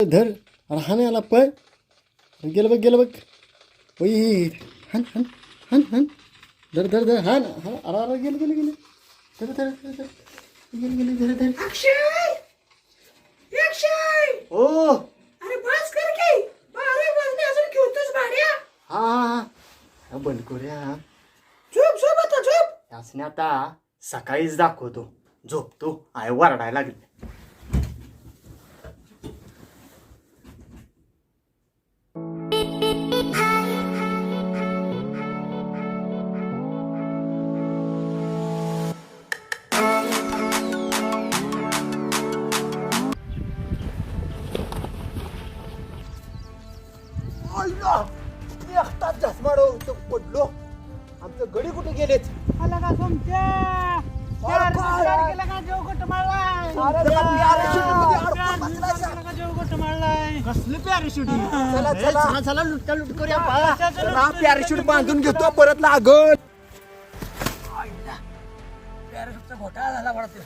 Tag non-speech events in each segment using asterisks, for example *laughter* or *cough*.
धर अरे हान याला पळ. गेलं बघ गेलं बघ. ओई हन हन हन हन. धर धर धर. हान हा अरे अरे गेलं गेलं गेलं. धर धर धर धर. गेलं गेलं धर धर. अक्षय! अक्षय! ओ अरे बस कर की बारा वाजले अजून खेळतोस भाड्या हा हा हा हा, बंद करूया झोप झोप आता झोप. यासने आता सकाळीच दाखवतो. झोपतो. आय वरडायला लागले. पॅराशूट करूया बांधून घेतो परत लागत पॅराशूटचा घोटाळा झाला वाटतं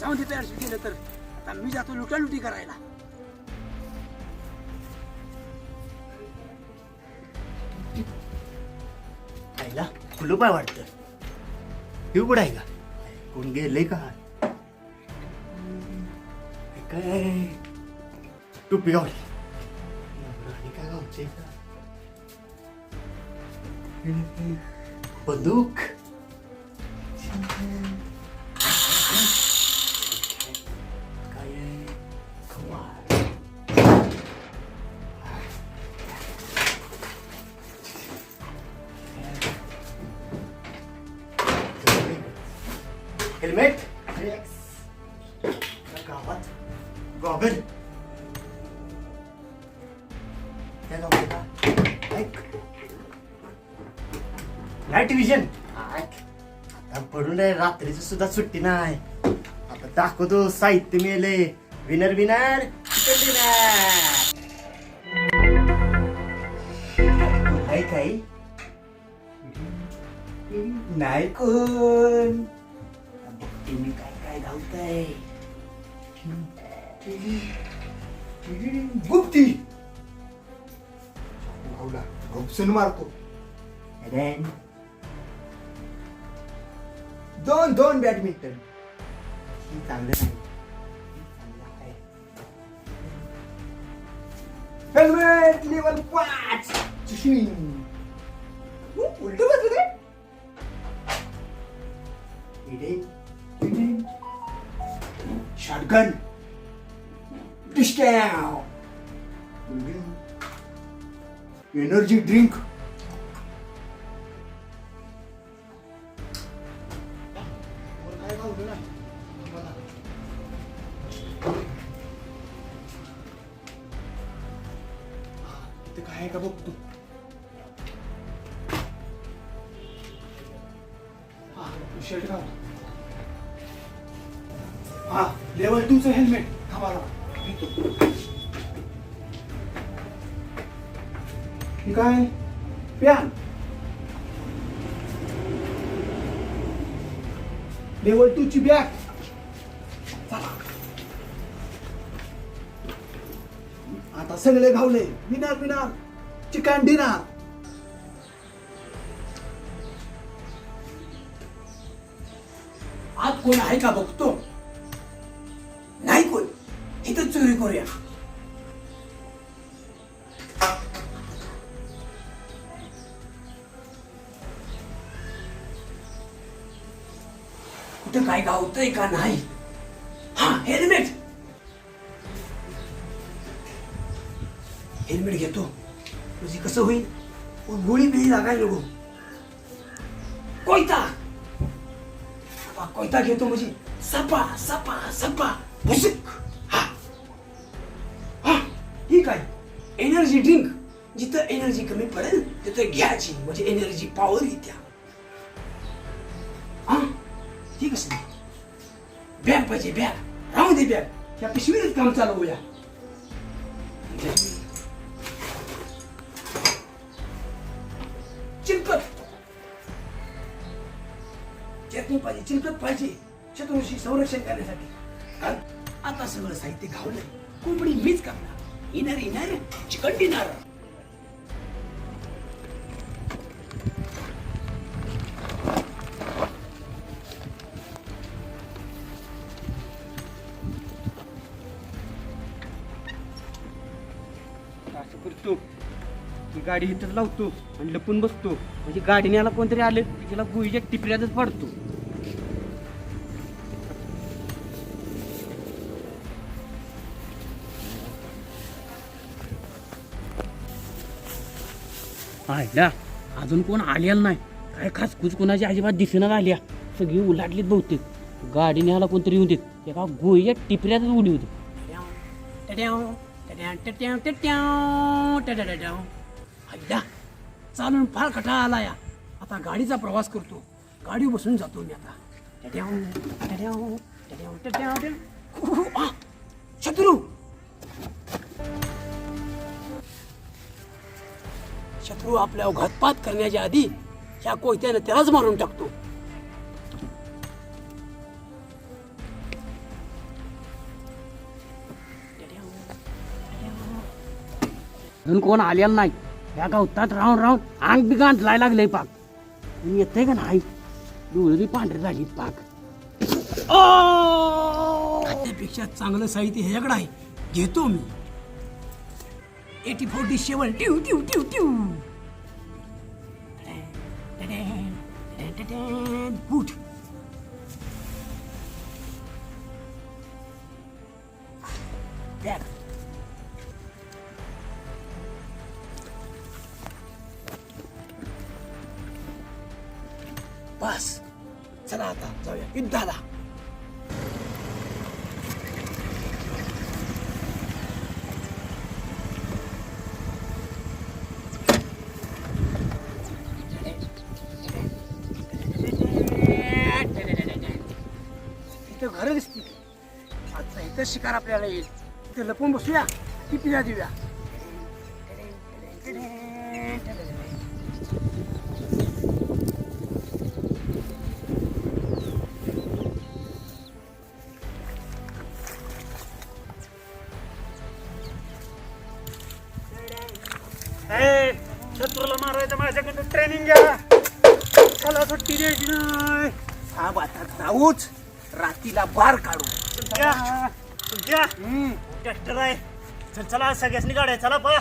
जाऊन दे पॅराशूट गेलं तर आता मी जातो लुटालुटी करायला आईला कुलूप आहे वाटतं? हे उघड आहे का? कोण गेले का? हे काय टोपी गावली आणि काय गावचे का बंदूक काय आहे? कमाल. हेल्मेट गावात नाईट विजन आता पडून आहे रात्रीची सुद्धा सुट्टी नाही. आता दाखवतो साहित्य मिळले विनर विनर नाही काही. नाही कोण. बघते मी काय काय धावताय गुप्ती. भाऊला घोपसून मारतो. Then, दोन दोन बॅडमिंटन ही चांगलं नाही. हेल्मेट लेवल पाच. उलट बसलं ते शॉटगन डिस्टॅव एनर्जी ड्रिंक ते काय आहे का बघतो हा शर्ट घाल. हा लेवल टूचं हेल्मेट थांबाला काय? पॅन लेवल टू ची बॅग आता सगळे घावले. विनार विनार. चिकन डिनार. आत कोण आहे का बघतो? नाही कोण. इथं चोरी करूया. कुठं काय गावतंय का नाही? हा हेल्मेट. हेल्मेट घेतो. म्हणजे कसं होईल? गोळी बिळी लागायला नको कोयता! कोयता घेतो म्हणजे सपा सपा सपा. भुसुक! हा. हा. ही काय? एनर्जी ड्रिंक जिथं एनर्जी कमी पडेल तिथं घ्यायची. म्हणजे एनर्जी पॉवर येत्या. हा. ठीक कसं बॅग पाहिजे बॅग राहू दे बॅग या पिशवीत काम चालवूया पाहिजे चिलकत पाहिजे चतुर्षी संरक्षण करण्यासाठी. कारण आता सगळं साहित्य घावलंय. कोंबडी मीच करणार. येणार येणार चिकन डिनार असं करतो. ती गाडी इथं लावतो आणि लपून बसतो. म्हणजे गाडीने आला कोणतरी आलं की तिला गुईच्या टिपऱ्यातच पडतो. आयला अजून कोण आलेलं नाही. काय खास कुच कोणाची अजिबात दिसेना आल्या सगळी उलाटलीत बहुतेक. गाडी न्यायला कोणतरी येऊ देत. एका गोय्या टिपऱ्यातच उडी होती. आयला चालून फार कटाळा आला या. आता गाडीचा प्रवास करतो. गाडी बसून जातो मी आता. आ, शत्रू! शत्रू आपल्या घातपात करण्याच्या आधी ह्या कोयत्यानं त्यालाच मारून टाकतो. अजून कोण आलेला नाही. या गवतात राहून राहून अंग बी गांठलाय लागलंय पाक. कोणी येतंय का नाही? डोळे पांढरे झाली पाक. त्यापेक्षा चांगलं साहित्य ह्याच्याकडे आहे. घेतो मी. एटी फोर्टी सेवन ट्यू ट्यू ट्यू ट्यू बूट बॅग बस चला आता जाऊया युद्धाला आता इथं शिकार आपल्याला येईल. इथे लपून बसूया ती पिया देऊया. शत्रूला मारायचं माझ्याकडून ट्रेनिंग घ्या. चला सुट्टी द्यायची नाही. हा आता जाऊच. रातीला बार काढू. ट्रॅक्टर आहे. चल चला सगळ्यासनी गाड्या चला पळा.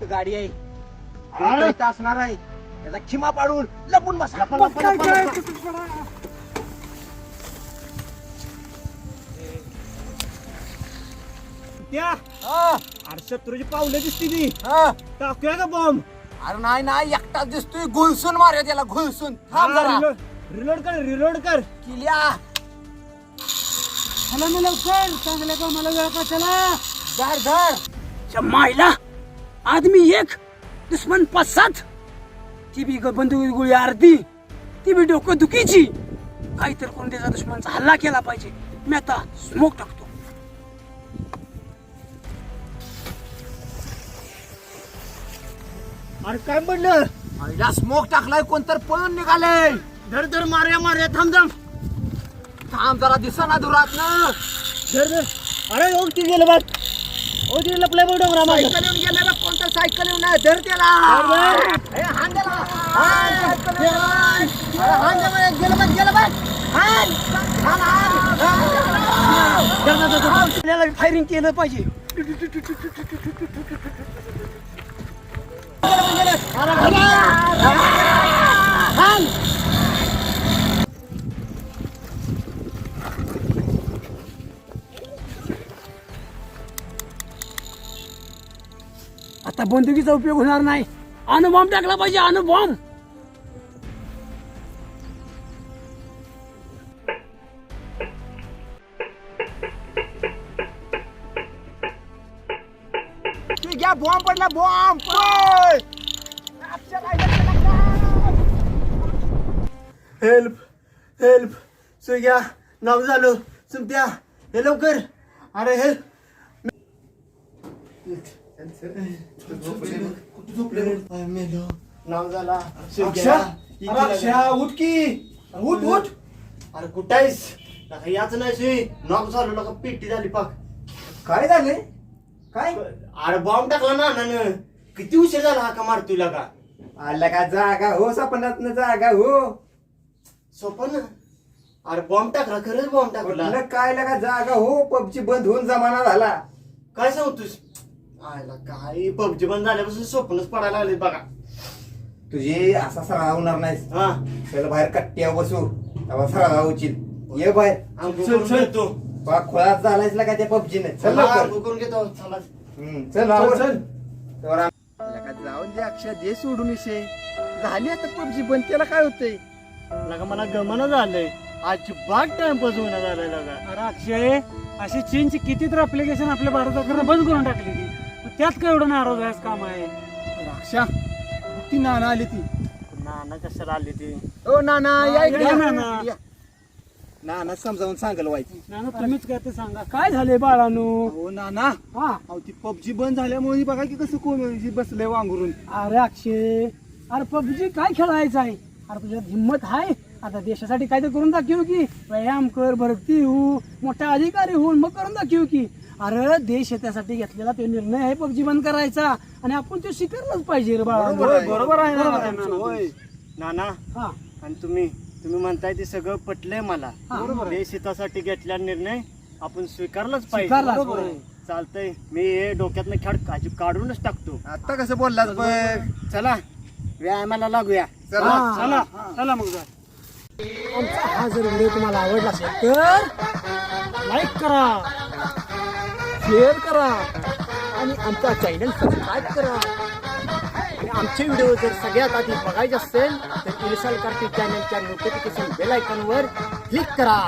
तो गाडी आहे. इथं असणार आहे. त्याचा खिमा पाडून लपून बसा अरे शत्रूची पावलं दिसती ती. टाकूया का बॉम्ब अरे नाही नाही एकटाच दिसतोय. घुलसून मारूया त्याला घुलसून. थांब जरा. रिलोड कर रिलोड कर. किल्या. चला मी लवकर. चांगल्या कामाला वेळ का चला धर धर. च्या मायला. आदमी एक. दुश्मन पाच सात ती बी ग- बंदूक गोळी अर्धी ती बी डोकं दुखीची. काहीतरी कोण त्याचा दुश्मनचा हल्ला केला पाहिजे. मी आता स्मोक टाकतो. अरे काय पडलं आईला स्मोक टाकलाय कोण तर पळून निघालंय धर धर मारूया मारूया थांब थांब. थांब जरा दिसना दुरात ना. धर धर. अरे ओ ती गेलं बघ. ओ ती लपलाय बघ डोंगरा मागे सायकल येऊन कोणतं सायकल धर त्याला. ए, हाण त्याला. हाण. अरे, हाण गेलं बघ गेलं बघ हाण. हाण, हाण. आपल्याला फायरिंग केलं पाहिजे *laughs* आता बंदुकीचा उपयोग होणार नाही. अणुबॉम्ब टाकला पाहिजे अणुबॉम्ब घ्या बॉम्ब पडला बॉम्ब? Help help. सुग्या नाव झालो. सुमत्या हे लवकर. अरे हेल्प मेलो नाव झाला सुग्या. उठ की. उठ उठ. अरे कुठं आहेस? नका याच नाही सुई नॉक झालो नका पेटी झाली पाक. काय झाले काय? अरे बॉम्ब टाकला ना नानं किती उशीर झाला हा का मारतोय का आला का जागा हो सपनात जागा हो. सोपं ना अरे बॉम्ब टाकला खरंच बॉम्ब टाकला. काय लगा जागा हो पबजी बंद होऊन जमाना झाला. काय सांगतोस? आयला काय पबजी बंद झाल्यापासून स्वप्नच पडायला लागले बघा. तुझी असा सराव होणार नाहीस हा. त्याला बाहेर कट्ट्या बसू तेव्हा सराव होशील ये बाहेर. अंघोळ चल, करून चल. घेतो. बा खोळात झालायस का त्या पबजीने? चल लवकर. करून घेतो चला. हम्म, चल. तेव्हा राम- जाऊन दे अक्षय दे सोडून विषय झाली आता पबजी बंद केला काय होतंय? लगा मला गमन झालंय. अजिबात टाइमपास होणं झालंय लगा. अरे अक्षय अशी चीनची किती तर अप्लिकेशन आपल्या भारत सरकारनं बंद करून टाकली ती मग त्यात काय एवढं नाराज व्हायचं काम आहे? अक्षा ती नाना आली ती. नाना कशाला आली ती? ओ नाना या इकडे. या. नाना. या. नाना समजावून सांगल व्हायची नाना तुम्हीच काय ते सांगा. काय झाले बाळानू? हो नाना. हा. अहो ती पबजी बंद झाल्यामुळे बघा की कसं कोण बसलंय वांगरून. अरे अक्षय अरे पबजी काय खेळायचं आहे? अरे तुझ्यात हिंमत आहे? आता देशासाठी काय तर करून दाखव की व्यायाम कर भरती हो मोठा अधिकारी होऊन मग करून दाखव की. अरे देश त्यासाठी घेतलेला तो निर्णय आहे पबजी बंद करायचा. आणि आपण तो स्वीकारलाच पाहिजे रे बाळा. बरोबर आहे. बरोबर आहे ना बरोबर आहे, नाना? होय. नाना हा. आणि तुम्ही तुम्ही म्हणताय ते सगळं पटलंय मला. हा, बरोबर आहे. देश हितासाठी घेतला निर्णय आपण स्वीकारलाच स्वीकारलाच, पाहिजे बरोबर आहे. चालतंय. मी हे डोक्यातनं खेळ काजू काढूनच टाकतो. आता कसं बोललास बघ चला. व्यायामाला लागूया. चला. हा, चला. चला मग जा. आमचा हा जर व्हिडिओ तुम्हाला आवडला असेल तर लाईक करा. शेअर करा. आणि आमचा चॅनल सबस्क्राईब करा. आणि आमचे व्हिडिओ जर सगळ्यात आधी बघायचे असेल तर इन्स्टॉल करते चॅनलच्या नोटिफिकेशन बेल आयकॉनवर क्लिक करा.